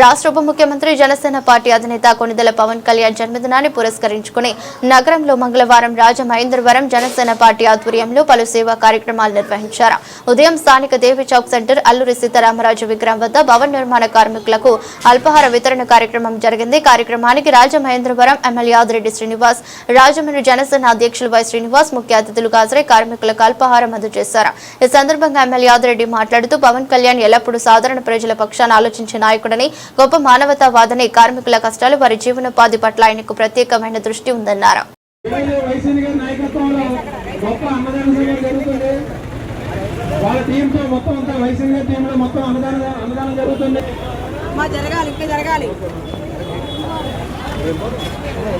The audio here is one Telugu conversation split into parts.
రాష్ట్ర ఉప ముఖ్యమంత్రి జనసేన పార్టీ అధినేత కొనిదెల పవన్ కళ్యాణ్ జన్మదినాన్ని పురస్కరించుకుని నగరంలో మంగళవారం రాజమహేంద్రవరం జనసేన పార్టీ ఆధ్వర్యంలో పలు సేవా కార్యక్రమాలు నిర్వహించారు. ఉదయం స్థానిక దేవి చౌక్ సెంటర్ అల్లూరి సీతారామరాజు విగ్రహం వద్ద భవన నిర్మాణ కార్మికులకు అల్పాహార వితరణ కార్యక్రమం జరిగింది. కార్యక్రమానికి రాజమహేంద్రవరం ఎమ్మెల్యే ఆదిరెడ్డి శ్రీనివాస్ రాజమండ్రి జనసేన అధ్యక్షులు వై శ్రీనివాస్ ముఖ్య అతిథులుగా హాజరై కార్మికులకు అల్పాహారం అందజేశారు. ఈ సందర్భంగా ఎమ్మెల్యే ఆదిరెడ్డి మాట్లాడుతూ పవన్ కళ్యాణ్ ఎల్లప్పుడూ సాధారణ ప్రజల పక్షాన ఆలోచించే నాయకుడని గొప్ప మానవతావాదని కార్మికుల కష్టాలు వారి జీవనోపాధి పట్ల ఆయనకు ప్రత్యేకమైన దృష్టి ఉందన్నారు. ఈరోజు వైసీపీ గారి నాయకత్వంలో గొప్ప అన్నదాన సేవ జరుగుతుంది వాళ్ళ టీంతో మొత్తం అంతా వైసీపీ గారి టీంలో మొత్తం అన్నదాన అన్నదానం జరుగుతుంది. మా జరగాలి ఇంకా జరగాలి.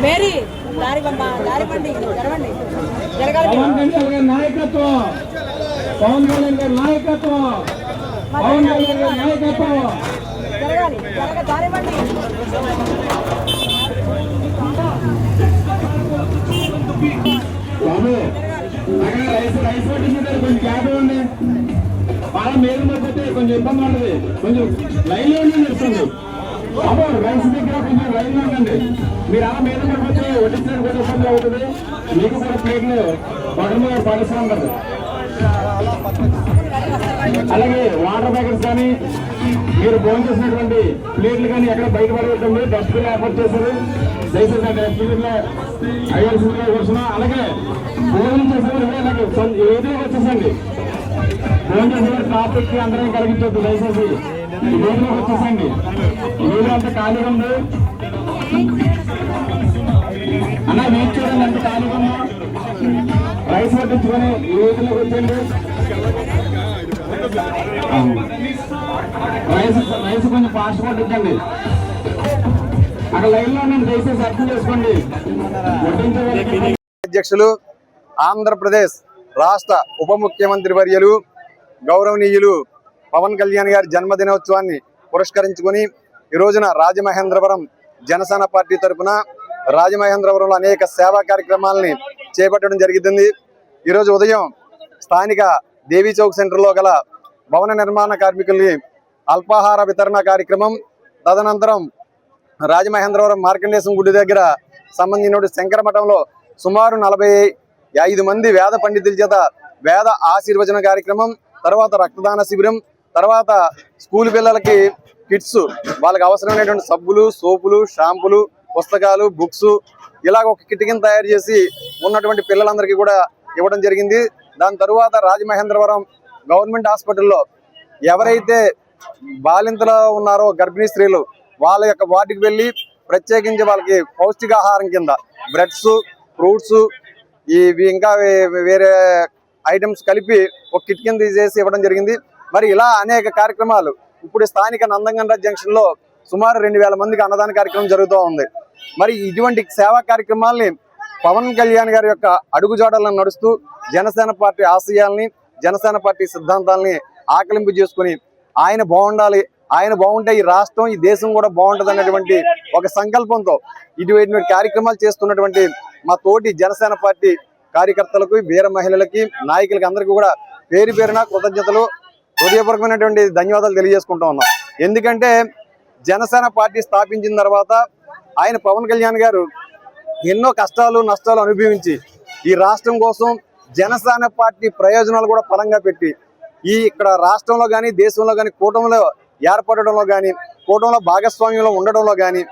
మేరీ దారి పంప దారి పండి జరగండి. జరగాలి. పవన్ కళ్యాణ్ గారి నాయకత్వం. పవన్ కళ్యాణ్ గారి నాయకత్వం. పవన్ కళ్యాణ్ గారి నాయకత్వం. బాబు అక్కడ రైస్ రైస్ పట్టించారు కొంచెం క్యాప్ ఉంది బాగా మేలు పడిపోతే కొంచెం ఇబ్బంది ఉంటుంది కొంచెం లైన్లో ఉండి నడుస్తుంది బాబు రైస్ దగ్గర కొంచెం లైన్లో ఉండండి. మీరు అలా మీద పడిపోతే వడ్డించడానికి కూడా ఇబ్బంది అవుతుంది. మీకు కూడా ప్లేట్లు పక్కన మీద పడేస్తూ ఉంటారు అలాగే వాటర్ ప్యాకెట్స్ కానీ మీరు భోజనం చేసినటువంటి ప్లేట్లు కానీ ఎక్కడ బయట పడగొట్టండి డస్ట్బిన్ ఏర్పాటు చేశారు. దయచేసి ఆ డస్ట్బిన్లో అయ్యాల్సిందిగా కూర్చున్నాం అలాగే భోజనం చేసేవారు ఏదో వచ్చేసండి. భోజనం చేసేవారు ట్రాఫిక్ అందరం కలిగించొద్దు. దయచేసి భోజనం వచ్చేసండి. వీళ్ళు అంత ఖాళీగా ఉంది. అన్న వీటి చూడండి అంత ఖాళీగా ఉందా? రైస్ పట్టించుకొని ఈ వీధిలోకి వచ్చండి రైస్ రైస్ కొంచెం ఫాస్ట్ పట్టించండి అక్కడ లైన్లో నేను దయచేసి అర్థం చేసుకోండి. అధ్యక్షులు ఆంధ్రప్రదేశ్ రాష్ట్ర ఉప ముఖ్యమంత్రి వర్యులు గౌరవనీయులు పవన్ కళ్యాణ్ గారి జన్మదినోత్సవాన్ని పురస్కరించుకొని ఈ రోజున రాజమహేంద్రవరం జనసేన పార్టీ తరఫున రాజమహేంద్రవరంలో అనేక సేవా కార్యక్రమాలని చేపట్టడం జరుగుతుంది ఈరోజు ఉదయం స్థానిక దేవీ చౌక్ సెంటర్లో గల భవన నిర్మాణ కార్మికుల్ని అల్పాహార వితరణ కార్యక్రమం తదనంతరం రాజమహేంద్రవరం మార్కండేశం గుడి దగ్గర సంబంధించిన శంకర మఠంలో సుమారు నలభై ఐదు మంది వేద పండితుల చేత వేద ఆశీర్వచన కార్యక్రమం తర్వాత రక్తదాన శిబిరం తర్వాత స్కూల్ పిల్లలకి కిట్స్ వాళ్ళకి అవసరమైనటువంటి సబ్బులు సోపులు షాంపులు పుస్తకాలు బుక్స్ ఇలాగ ఒక కిట్ కింద తయారు చేసి ఉన్నటువంటి పిల్లలందరికీ కూడా ఇవ్వడం జరిగింది. దాని తరువాత రాజమహేంద్రవరం గవర్నమెంట్ హాస్పిటల్లో ఎవరైతే బాలింతలో ఉన్నారో గర్భిణీ స్త్రీలు వాళ్ళ యొక్క వార్డుకి వెళ్ళి ప్రత్యేకించి వాళ్ళకి పౌష్టికాహారం కింద బ్రెడ్స్ ఫ్రూట్స్ ఇవి ఇంకా వేరే ఐటమ్స్ కలిపి ఒక కిట్ కింద చేసి ఇవ్వడం జరిగింది. మరి ఇలా అనేక కార్యక్రమాలు. ఇప్పుడు స్థానిక నందంగండ్ర జంక్షన్లో సుమారు రెండు వేల మందికి అన్నదాన కార్యక్రమం జరుగుతూ ఉంది. మరి ఇటువంటి సేవా కార్యక్రమాల్ని పవన్ కళ్యాణ్ గారి యొక్క అడుగుజాడలను నడుస్తూ జనసేన పార్టీ ఆశయాల్ని జనసేన పార్టీ సిద్ధాంతాలని ఆకలింపు చేసుకుని ఆయన బాగుండాలి ఆయన బాగుంటే ఈ రాష్ట్రం ఈ దేశం కూడా బాగుంటుంది అనేటువంటి ఒక సంకల్పంతో ఇటువంటి కార్యక్రమాలు చేస్తున్నటువంటి మా తోటి జనసేన పార్టీ కార్యకర్తలకు వీర మహిళలకి నాయకులకి అందరికీ కూడా పేరు పేరున కృతజ్ఞతలు హృదయపూర్వకమైనటువంటి ధన్యవాదాలు తెలియజేసుకుంటా ఉన్నాం. ఎందుకంటే జనసేన పార్టీ స్థాపించిన తర్వాత ఆయన పవన్ కళ్యాణ్ గారు ఎన్నో కష్టాలు నష్టాలు అనుభవించి ఈ రాష్ట్రం కోసం జనసేన పార్టీ ప్రయోజనాలు కూడా పరంగా పెట్టి ఈ ఇక్కడ రాష్ట్రంలో కానీ దేశంలో కానీ కూటమిలో ఏర్పడడంలో కానీ కూటమిలో భాగస్వామ్యంలో ఉండడంలో కానీ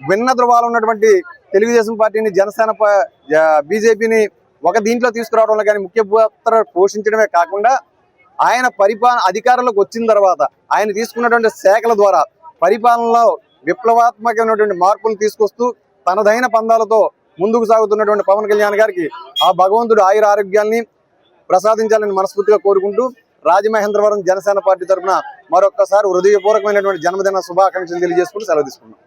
భిన్న ధృవాలు ఉన్నటువంటి తెలుగుదేశం పార్టీని జనసేన బీజేపీని ఒక దీంట్లో తీసుకురావడంలో కానీ ముఖ్య పాత్ర పోషించడమే కాకుండా ఆయన పరిపాలన అధికారంలోకి వచ్చిన తర్వాత ఆయన తీసుకున్నటువంటి శాఖల ద్వారా పరిపాలనలో విప్లవాత్మకమైనటువంటి మార్పులు తీసుకొస్తూ తనదైన పందాలతో ముందుకు సాగుతున్నటువంటి పవన్ కళ్యాణ్ గారికి ఆ భగవంతుడు ఆయుర ఆరోగ్యాల్ని ప్రసాదించాలని మనస్ఫూర్తిగా కోరుకుంటూ రాజమహేంద్రవరం జనసేన పార్టీ తరఫున మరొక్కసారి హృదయపూర్వకమైనటువంటి జన్మదిన శుభాకాంక్షలు తెలియజేసుకుంటూ సెలవు తీసుకున్నాం